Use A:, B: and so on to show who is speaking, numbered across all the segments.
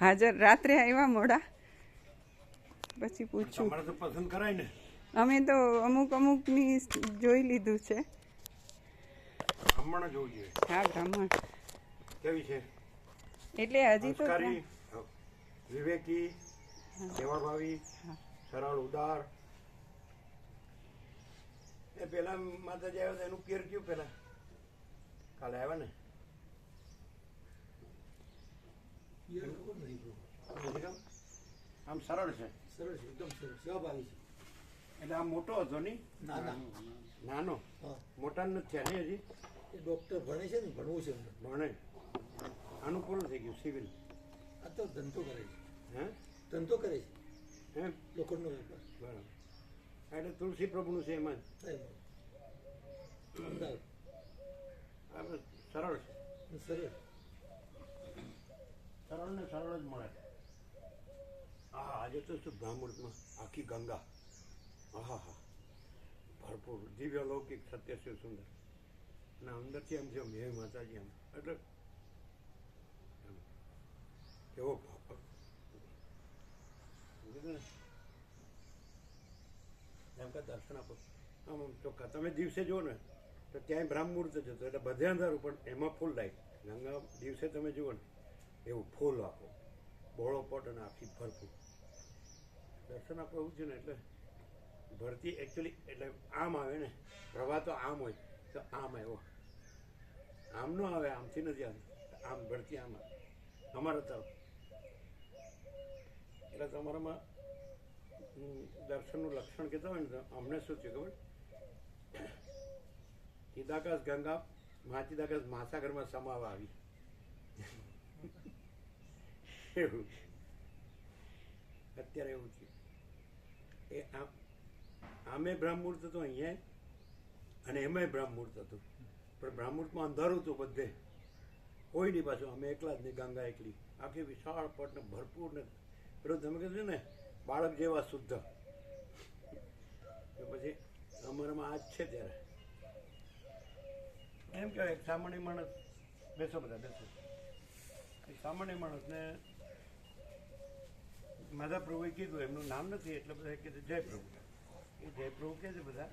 A: હાજર.
B: રાત્રે આવ્યા મોડા. પછી પૂછ્યું
A: પસંદ કરાય ને.
B: અમે તો અમુક અમુકની જોઈ લીધું છે.
A: હમણાં જોવું જોઈએ.
B: હા બ્રાહ્મણ.
A: કેવી છે?
B: એટલે હજી તો
A: વિવેકી સેવાભાવી સરળ ઉદાર. એ પેલા માતાજી આવ્યા એનું કેર કયું પેલા? કાલે આવ્યા ને
C: પિયર ખબર નથી?
A: આમ સરળ છે?
C: સરળ છે એકદમ સરળ સહભાગી છે
A: એટલે આ મોટો હતો નહીં? નાનો. મોટા નથી થયા નહીં હજી?
C: એ ડોક્ટર ભણે છે ને ભણવું છે.
A: ભણે. આનું પૂરું થઈ ગયું? સિવિલ?
C: આ તો ધંધો કરે છે.
A: હે?
C: ધંધો કરે છે.
A: હે?
C: લોખંડનો વેપાર.
A: બરાબર. એટલે તુલસી પ્રભુનું છે એમાં સરળ છે.
C: સરળ.
A: સરળ ને સરળ જ મળે. હા આજે તો શું બ્રાહ્મણમાં આખી ગંગા? આહા હા ભરપૂર દિવ્ય લૌકિક સત્ય શિવ સુંદર. અને અંદરથી એમ છે હે માતાજી એમ. એટલે ભાવ. એમ કે દર્શન આપો. આમ આમ ચોખ્ખા. તમે દિવસે જુઓ ને, તો ત્યાંય બ્રાહ્મ મુહૂર્ત જ હતો એટલે બધે અંધારું, પણ એમાં ફૂલ લાઈટ ગંગા દિવસે તમે જુઓ ને એવું ફૂલ આપો. બોળો પટ અને આખી ભરપૂર. દર્શન આપો એવું છે ને એટલે ભરતી એકચ્યુઅલી એટલે આમ આવે ને પ્રવાહ તો આમ હોય, તો આમ આવ્યો. આમ ન આવે, આમથી નથી આવતી. આમ ભરતી આમ આવે. અમારા તરફ. એટલે તમારામાં દર્શનનું લક્ષણ કહેતા હોય ને તો અમને શું છે ખબર? ચિદાકાશ ગંગા મહાચિદાકાશ મહાસાગરમાં સમાવા આવી. એવું અત્યારે એવું છે. એ આમ બ્રાહ્મુહૂર્ત હતું અહીંયા અને એમાંય બ્રાહ્મુહૂર્ત હતું. પણ બ્રાહ્મુહૂર્તમાં અંધારું હતું બધે. કોઈ નહીં પાછું. અમે એકલા જ નહીં ગંગા એકલી. આખી વિશાળ પટને ભરપૂર ને પેલું તમે કીધું ને, બાળક જેવા શુદ્ધ. પછી અમારામાં આજ છે ત્યારે. એમ કહેવાય સામાન્ય માણસ બેસો બધા, બેસો. સામાન્ય માણસને માધા પ્રભુએ કીધું, એમનું નામ નથી, એટલે બધા કીધું, જય પ્રભુ. એ જય પ્રભુ કહે છે બધા?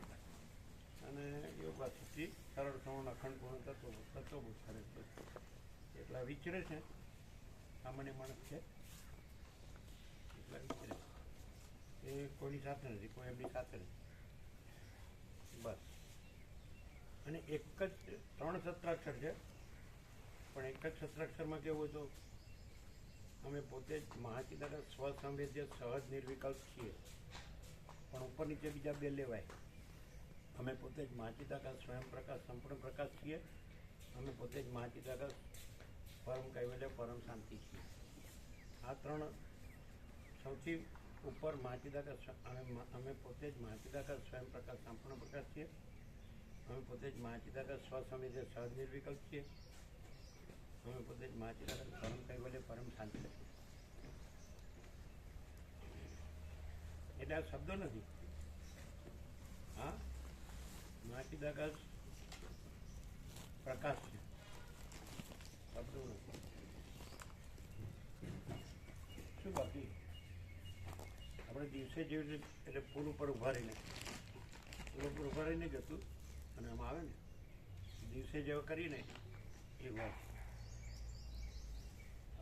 A: અને યોગા સુધી સરળ શ્રવણ અખંડ પૂર્ણ તત્વ તત્વ બહુ એટલા વિચરે છે. સામાન્ય માણસ છે. એટલા વિચરે એ કોઈની સાથે નથી, કોઈ એમની સાથે નથી. બસ. અને એક જ ત્રણ સત્રાક્ષર છે. પણ એક જ સત્રાક્ષરમાં કેવું હતું અમે પોતે જ મહાચિદાના સ્વસંવેદ્ય, સહજ નિર્વિકલ્પ છીએ. પણ ઉપર નીચે બીજા બે લેવાય. અમે પોતે જ મહાચિદાકાશ સ્વયં પ્રકાશ, સંપૂર્ણ પ્રકાશ છીએ. અમે પોતે જ મહાચિદાકાશ પરમ કૈવલ્ય, પરમ શાંતિ છીએ. આ ત્રણ સૌથી ઉપર મહાચિદાકાશ અમે અમે પોતે જ મહાચિદાકાશ સ્વયં પ્રકાશ, સંપૂર્ણ પ્રકાશ છીએ. અમે પોતે જ મહાચિદાકાશ સ્વસંવેદ્ય, સહજ નિર્વિકલ્પ છીએ. પોતે જ મહાચિદાકાશ પરમ કૈવલ્ય પરમ શાંતિ એટલે આ શબ્દો નથી હા મહાચિદાકાશ પ્રકાશ છે શબ્દો નથી શું બાકી આપણે દિવસે જેવી રીતે એટલે પુલ ઉપર ઊભા રહીને પુલ ઉપર ઊભા રહીને જતું અને આમાં આવે ને, દિવસે જેવા કરીને એ વાત.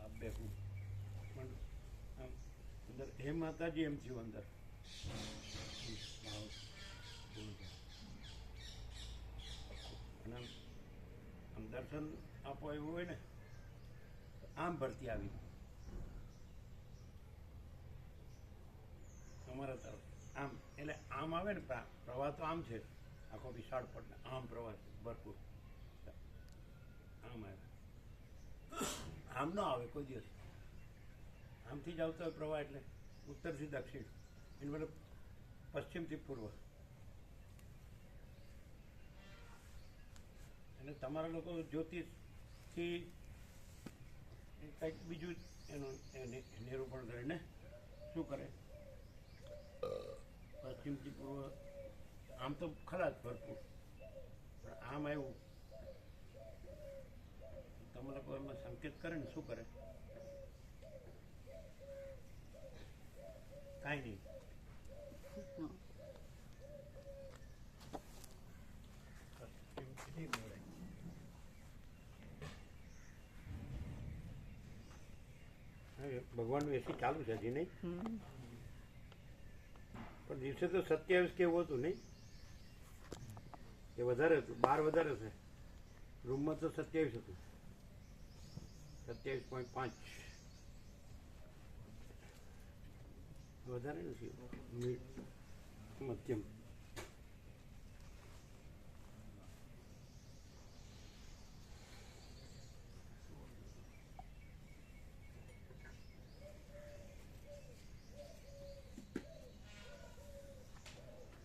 A: બેહું. પણ અંદર હે માતાજી એમ થયું અંદર. અને આમ દર્શન આપો એવું હોય ને, આમ ભરતી આવી. અમારા તરફ. આમ, એટલે આમ આવે ને પ્રવાહ તો આમ છે. આખો વિશાળ પડને આમ પ્રવાહ છે, ભરપૂર. આમ આવે. આમ ન આવે કોઈ દિવસ. આમથી જ આવતો હોય પ્રવાહ એટલે ઉત્તરથી દક્ષિણ. એને મતલબ પશ્ચિમથી પૂર્વ. અને તમારા લોકો જ્યોતિષથી કંઈક બીજું એનું નિરૂપણ કરે ને? શું કરે? પશ્ચિમથી પૂર્વ. આમ તો ખરા જ ભરપૂર. પણ આમ આવ્યું તમે લોકો એમાં સંકેત કરે ને શું કરે? કાંઈ નહીં. ભગવાન એસી ચાલુ છે હજી નહીં? પણ દિવસે તો સત્યાવીસ કેવું હતું નહીં? એ વધારે હતું, બાર વધારે છે. રૂમમાં તો સત્યાવીસ હતું. સત્યાવીસ પોઈન્ટ પાંચ. વધારે નથી. મધ્યમ.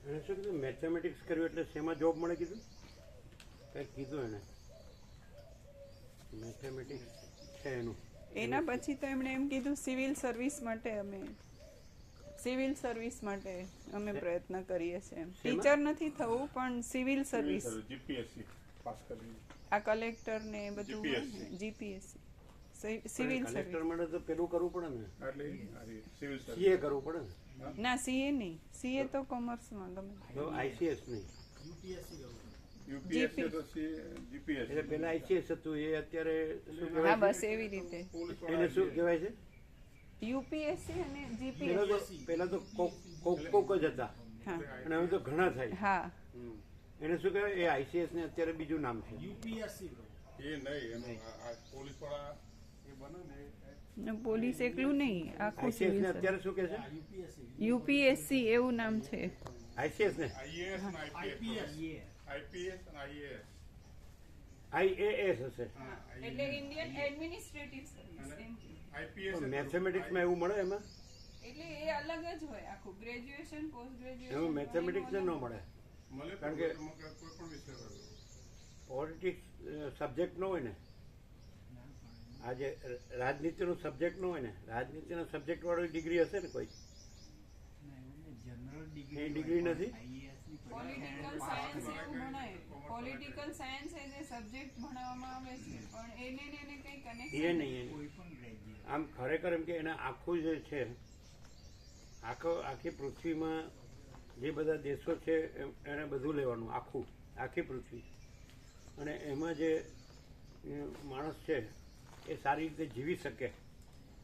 A: એને શું કીધું? મેથેમેટિક્સ કર્યું એટલે શેમાં જોબ મળે કીધું? કંઈક કીધું એને. મેથેમેટિક્સ છે એનું.
B: એના પછી તો એમણે એમ કીધું સિવિલ સર્વિસ માટે અમે સિવિલ સર્વિસ માટે અમે પ્રયત્ન કરીએ છીએ. એમ. ટીચર નથી થવું પણ સિવિલ સર્વિસ.
D: જીપીએસસી પાસ કરી
B: આ કલેક્ટર ને એ બધું. GPSC civil
A: collector
B: service.
A: માટે તો પેલું કરવું પડે ને?
D: એટલે સિવિલ
A: સીએ કરવું પડે ને?
B: ના સીએ નહીં. સીએ તો કોમર્સમાં ગમે.
A: આઈસીએસ નહીં.
D: યુપીએસસી
A: એટલે પેલા આઈસીએસ હતું એ અત્યારે શું
B: હા
A: કહેવાય?
B: બસ એવી રીતે.
A: એને શું કહેવાય છે?
B: યુપીએસસી અને
A: પેલા
B: જીપીએસસી
A: પેલા તો કોક કોક કોક જ હતા.
B: હા.
A: અને હવે તો ઘણા થાય.
B: હા.
A: હમ. એને શું કહેવાય? એ આઈસીએસ ને અત્યારે બીજું નામ છે.
D: એ નહીં એનું આ- આ પોલીસવાળા એ બને ને એ-
B: ને પોલીસ એકલું નહીં આખું
A: આઈસીએસ
B: સિવિલ
A: ને અત્યારે શું કહે છે?
B: યુપીએસસી. એવું નામ છે.
A: આઈસીએસ ને
D: આઈએએસ અને આઈપીએસ આઈપીએસ અને આઈએએસ
A: આઈએએસ હશે.
B: એટલે ઇન્ડિયન એડમિનિસ્ટ્રેટિવ સર્વિસ
D: આઈપીએસ
A: મેથેમેટિક્સમાં એવું મળે એમાં?
B: એટલે એ અલગ જ હોય આખું ગ્રેજ્યુએશન પોસ્ટ ગ્રેજ્યુએશન
A: એવું મેથેમેટિક્સ ન મળે.
D: મળે
A: કારણ કે-
D: કોઈ પણ વિષય હોય
A: પોલિટિક્સ સબ્જેક્ટ ન હોય ને. આજે રાજનીતિનો સબ્જેક્ટ ન હોય ને. રાજનીતિનો સબ્જેક્ટ વાળો ડિગ્રી હશે ને કોઈ? એ ડિગ્રી નથી?
B: પોલિટિકલ સાયન્સ એવું ભણાય. પોલિટિકલ સાયન્સ એ સબ્જેક્ટ ભણાવવામાં આવે છે પણ એને ને એને કનેક્ટ
A: એ નહીં. આમ ખરેખર એમ કે એને આખું જે છે આખો આખી પૃથ્વીમાં જે બધા દેશો છે એને બધું લેવાનું આખું આખી પૃથ્વી. અને એમાં જે માણસ છે એ સારી રીતે જીવી શકે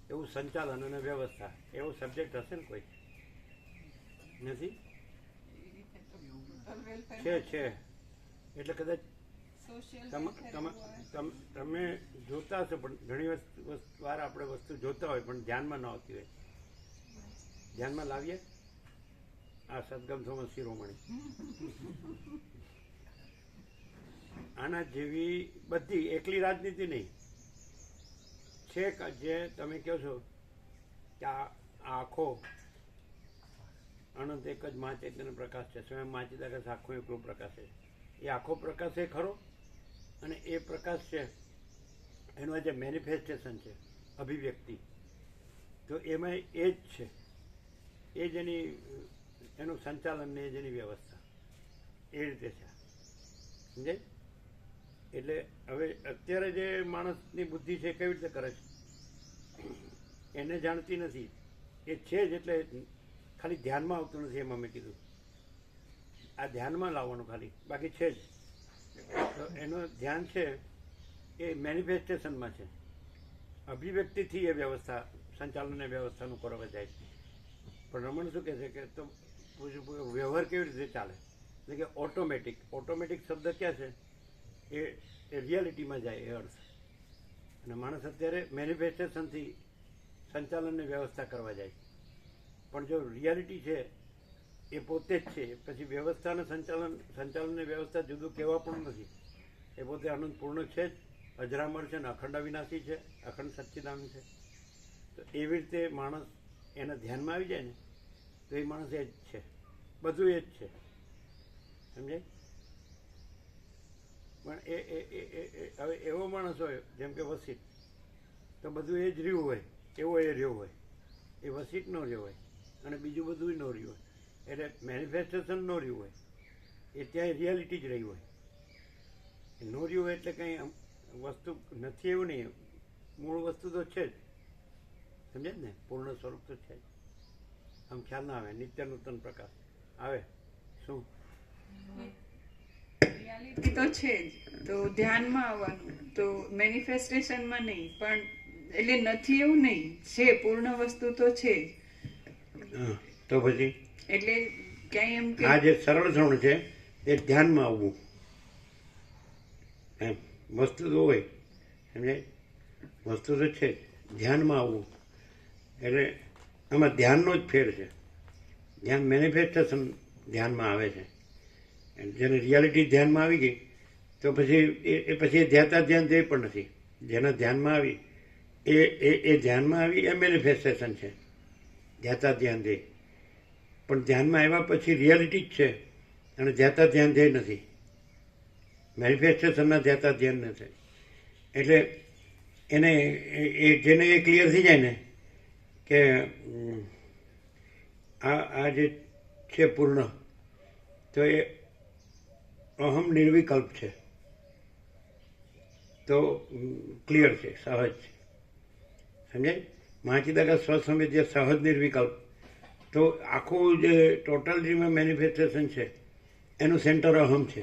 A: એવું સંચાલન અને વ્યવસ્થા એવો સબ્જેક્ટ હશે ને કોઈ? નથી? છે છે. એટલે કદાચ તમ- જોતા હશો પણ ઘણી વાર આપણે વસ્તુ જોતા હોય પણ ધ્યાનમાં ન આવતી હોય. ધ્યાનમાં લાવીએ? આ સદગમ થોમસ શિરોમણી. આના જેવી બધી એકલી રાજનીતિ નહીં. છેક જે તમે કહો છો કે આ આખો અનંત એક જ મા ચૈતન્ય પ્રકાશ છે. સ્વયં મા ચિદાકાશ આખો એકલો પ્રકાશ છે. એ આખો પ્રકાશ એ ખરો? અને એ પ્રકાશ છે, એનું જે મેનિફેસ્ટેશન છે, અભિવ્યક્તિ. તો એમાં એ જ છે. એ જ એની, એનું સંચાલન ને એ જ વ્યવસ્થા. એ રીતે છે. સમજાય? એટલે હવે અત્યારે જે માણસની બુદ્ધિ છે કેવી રીતે કરે છે? એને જાણતી નથી. એ છે જ એટલે ખાલી ધ્યાનમાં આવતું નથી એમાં મેં કીધું. આ ધ્યાનમાં લાવવાનું ખાલી. બાકી છે જ. તો એનું ધ્યાન છે એ મેનિફેસ્ટેશનમાં છે. અભિવ્યક્તિથી એ વ્યવસ્થા, સંચાલન વ્યવસ્થાનું કરવા જાય છે. પણ રમણ શું કહે છે કે તો વ્યવહાર કેવી રીતે ચાલે? એટલે કે ઓટોમેટિક ઓટોમેટિક શબ્દ ક્યાં છે? એ એ રિયાલિટીમાં જાય, એ અર્થ. અને માણસ અત્યારે મેનિફેસ્ટેશનથી સંચાલનની વ્યવસ્થા કરવા જાય પણ જો રિયાલિટી છે, એ પોતે જ છે. પછી વ્યવસ્થા અને સંચાલન, સંચાલનને વ્યવસ્થા જુદું કહેવા પણ નથી. એ પોતે આનંદપૂર્ણ છે જ. અજરામર છે ને અખંડ અવિનાશી છે, અખંડ સચ્ચિદાન છે. તો એવી રીતે માણસ એના ધ્યાનમાં આવી જાય ને, તો એ માણસ એ જ છે. બધું એ જ છે. સમજાય? પણ એ- એ હવે એવો માણસ હોય, જેમ કે વસિત, તો બધું એ જ રહ્યું હોય, એવો એ રહ્યો હોય. એ વસિત ન રહ્યો હોય. અને બીજું બધું ન રહ્યું હોય. એટલે મેનિફેસ્ટેશન ન રહ્યું હોય. એ ત્યાં રિયાલિટી જ રહી હોય. ન રહ્યું હોય એટલે કંઈ વસ્તુ નથી એવું નહીં. મૂળ વસ્તુ તો છે જ. સમજે ને? પૂર્ણ સ્વરૂપ તો છે જ. આમ ખ્યાલ ના આવે. નિત્ય નૂતન પ્રકાશ. આવે? શું?
B: રિયાલિટી તો છે જ. તો ધ્યાનમાં આવવાનું. તો મેનિફેસ્ટેશનમાં નહીં. પણ એટલે નથી એવું નહીં. છે. પૂર્ણ વસ્તુ તો છે જ.
A: તો પછી?
B: એટલે ક્યાંય એમ કે
A: આ જે સરળ શ્રવણ છે એ ધ્યાનમાં આવવું. એમ વસ્તુ તો હોય. સમજે વસ્તુ તો છે જ. ધ્યાનમાં આવવું. એટલે આમાં ધ્યાનનો જ ફેર છે. ધ્યાન મેનિફેસ્ટેશન ધ્યાનમાં આવે છે. જેને રિયાલિટી ધ્યાનમાં આવી ગઈ તો પછી એ એ પછી એ ધ્યાતા ધ્યાન તે પણ નથી. જેના ધ્યાનમાં આવી એ એ એ ધ્યાનમાં આવી એ મેનિફેસ્ટેશન છે. ધ્યાતા ધ્યાન દે. પણ ધ્યાનમાં આવ્યા પછી રિયાલિટી જ છે. અને ધ્યાતા ધ્યાન ધ્યેય નથી. મેનિફેસ્ટેશનના ધ્યાતા ધ્યાન નથી એટલે એને એ જેને એ ક્લિયર થઈ જાય ને કે આ આ જે છે પૂર્ણ, તો એ અહમ નિર્વિકલ્પ છે. તો ક્લિયર છે, સહજ છે. સમજાય? માચિદાકા સ્વસંવેદ જે સહજ નિર્વિકલ્પ. તો આખું જે ટોટલ જે મેનિફેસ્ટેશન છે, એનું સેન્ટર અહમ છે.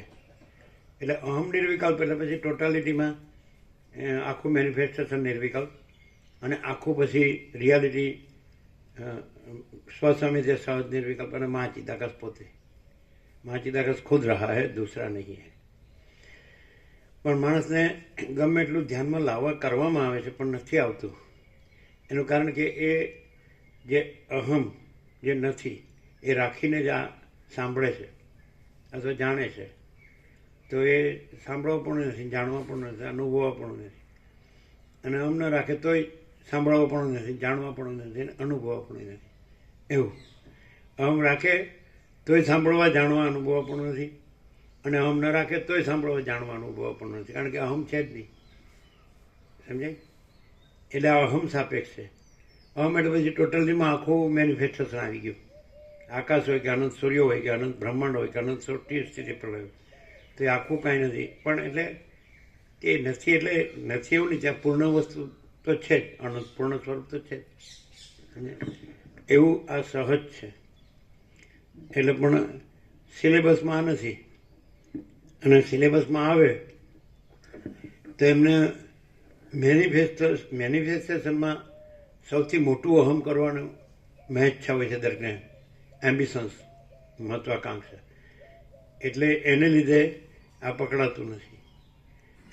A: એટલે અહમ નિર્વિકલ્પ એટલે પછી ટોટાલિટીમાં આખું મેનિફેસ્ટેશન નિર્વિકલ્પ અને આખું પછી રિયાલિટી સ્વસમિત સહજ નિર્વિકલ્પ અને મા ચિદાકસ પોતે. મા ચિદાકસ ખુદ રહા હૈ, દૂસરા નહીં હે. પણ માણસને ગમે એટલું ધ્યાનમાં લાવવા કરવામાં આવે છે, પણ નથી આવતું. એનું કારણ કે એ જે અહમ, જે નથી, એ રાખીને જ આ સાંભળે છે, અથવા જાણે છે. તો એ સાંભળવા પણ નથી, જાણવા પણ નથી, અનુભવવા પણ નથી. અને અમ ન રાખે તોય સાંભળવા પણ નથી, જાણવા પણ નથી, અને અનુભવવા પણ નથી. એવું. અહમ રાખે તોય સાંભળવા, જાણવા, અનુભવવા પણ નથી. અને અહમ ન રાખે તોય સાંભળવા, જાણવા, અનુભવવા પણ નથી. કારણ કે અહમ છે જ નહીં. સમજાય? એટલે આ અહમ સાપેક્ષ છે. અહમ એટલે પછી ટોટલીમાં આખું મેનિફેસ્ટેશન આવી ગયું. આકાશ હોય કે અનંત સૂર્ય હોય કે અનંત બ્રહ્માંડ હોય કે અનંત સૃષ્ટિ સ્થિતિ પ્રલય તો એ આખું કાંઈ નથી. પણ એટલે એ નથી એટલે નથી એવું નહીં ત્યાં પૂર્ણ વસ્તુ તો છે જ. અનંત પૂર્ણ સ્વરૂપ તો છે જ. એવું આ સહજ છે. એટલે પણ સિલેબસમાં નથી. અને સિલેબસમાં આવે તો એમને મેનિફેસ્ટ, મેનિફેસ્ટેશનમાં સૌથી મોટું અહમ કરવાનું મહેચ્છા હોય છે દરેકને. એમ્બિશન્સ મહત્વાકાંક્ષા. એટલે એને લીધે આ પકડાતું નથી.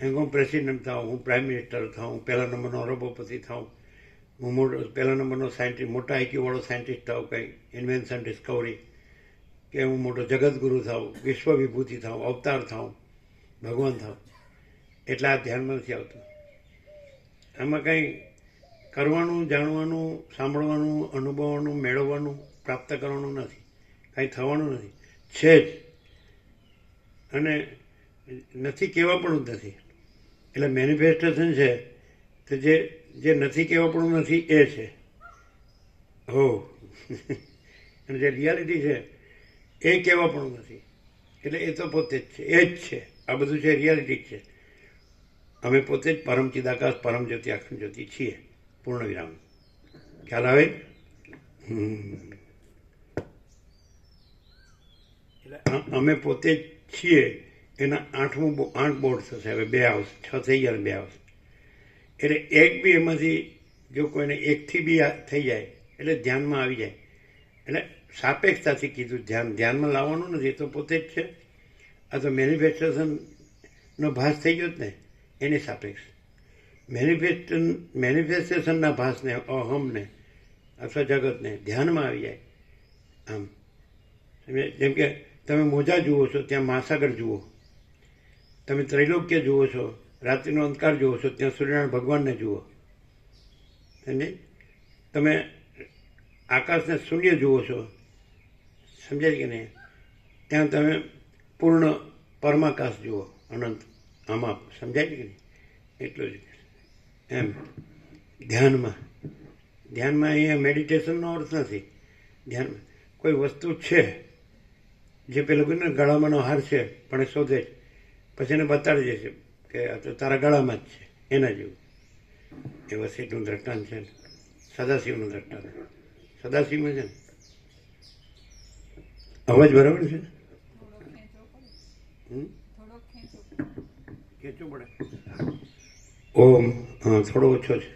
A: એમ હું પ્રેસિડેન્ટ થાઉં, હું પ્રાઇમ મિનિસ્ટર થાઉં, પહેલા નંબરનો અરબોપતિ થાઉં, હું મોટો, પહેલા નંબરનો સાયન્ટિસ્ટ મોટા આઈક્યુવાળો સાયન્ટિસ્ટ થાઉં, કંઈ ઇન્વેન્શન, ડિસ્કવરી, કે હું મોટો જગતગુરુ થાઉં વિશ્વ વિભૂતિ થાઉં, અવતાર થાઉં, ભગવાન થાઉં. એટલે આ ધ્યાનમાં નથી આવતું. આમાં કંઈ કરવાનું, જાણવાનું, સાંભળવાનું, અનુભવવાનું, મેળવવાનું પ્રાપ્ત કરવાનું નથી. કાંઈ થવાનું નથી. છે જ. અને નથી કહેવા પણ નથી. એટલે મેનિફેસ્ટેશન છે તો જે જે નથી કહેવા પણ નથી એ છે. હો. અને જે રિયાલિટી છે એ કહેવા પણ નથી. એટલે એ તો પોતે જ છે. એ જ છે. આ બધું છે રિયાલિટી જ છે. અમે પોતે જ પરમ ચિદાકાશ પરમ જ્યોતિ અખંડ જ્યોતિ છીએ. પૂર્ણ વિરામ. ખ્યાલ આવે? અમે પોતે જ છીએ. એના આઠમું આઠ બોર્ડ થશે. હવે બે આવશે. છ થઈ ગયા બે આવશે. એટલે એક બી એમાંથી જો કોઈને એકથી બી થઈ જાય એટલે ધ્યાનમાં આવી જાય. એટલે સાપેક્ષતાથી કીધું ધ્યાન ધ્યાનમાં લાવવાનું નથી. તો પોતે જ છે. આ તો મેનિફેસ્ટેશનનો ભાસ થઈ ગયો જ ને. એની સાપેક્ષ. મેનિફેસ્ટન મેનિફેસ્ટેશનના ભાસને અહમને અથવા જગતને ધ્યાનમાં આવી જાય. આમ સમજ્યા? જેમ કે તમે મોજા જુઓ છો, ત્યાં મહાસાગર જુઓ. તમે ત્રૈલોક્ય જુઓ છો, રાત્રિનો અંધકાર જુઓ છો, ત્યાં સૂર્યનારાયણ ભગવાનને જુઓ. સમજે તમે આકાશને શૂન્ય જુઓ છો. સમજાય કે નહીં? ત્યાં તમે પૂર્ણ પરમાકાશ જુઓ, અનંત. આમાં સમજાય છે કે નહીં? એટલું જ. એમ. ધ્યાનમાં. ધ્યાનમાં અહીંયા મેડિટેશનનો અર્થ નથી. ધ્યાનમાં. કોઈ વસ્તુ છે જે પેલું કહ્યું ને ગળામાંનો હાર છે પણ એ શોધે જ. પછી એને બતાડી દેશે કે આ તો તારા ગળામાં જ છે એના જેવું. એ વસીટનું દ્રષ્ટાંત છે ને. સદાશિવનું દ્રષ્ટાંત. સદાશિવમાં છે ને. અવાજ બરાબર છે ને? હમ? ઓમ હા થોડો ઓછો છે.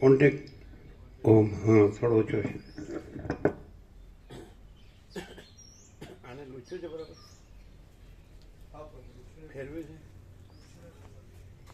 A: કોન્ટેક ઓમ હા થોડો ઓછો છે. આને લૂચ્યું છે બરાબર? ફેરવ્યું છે.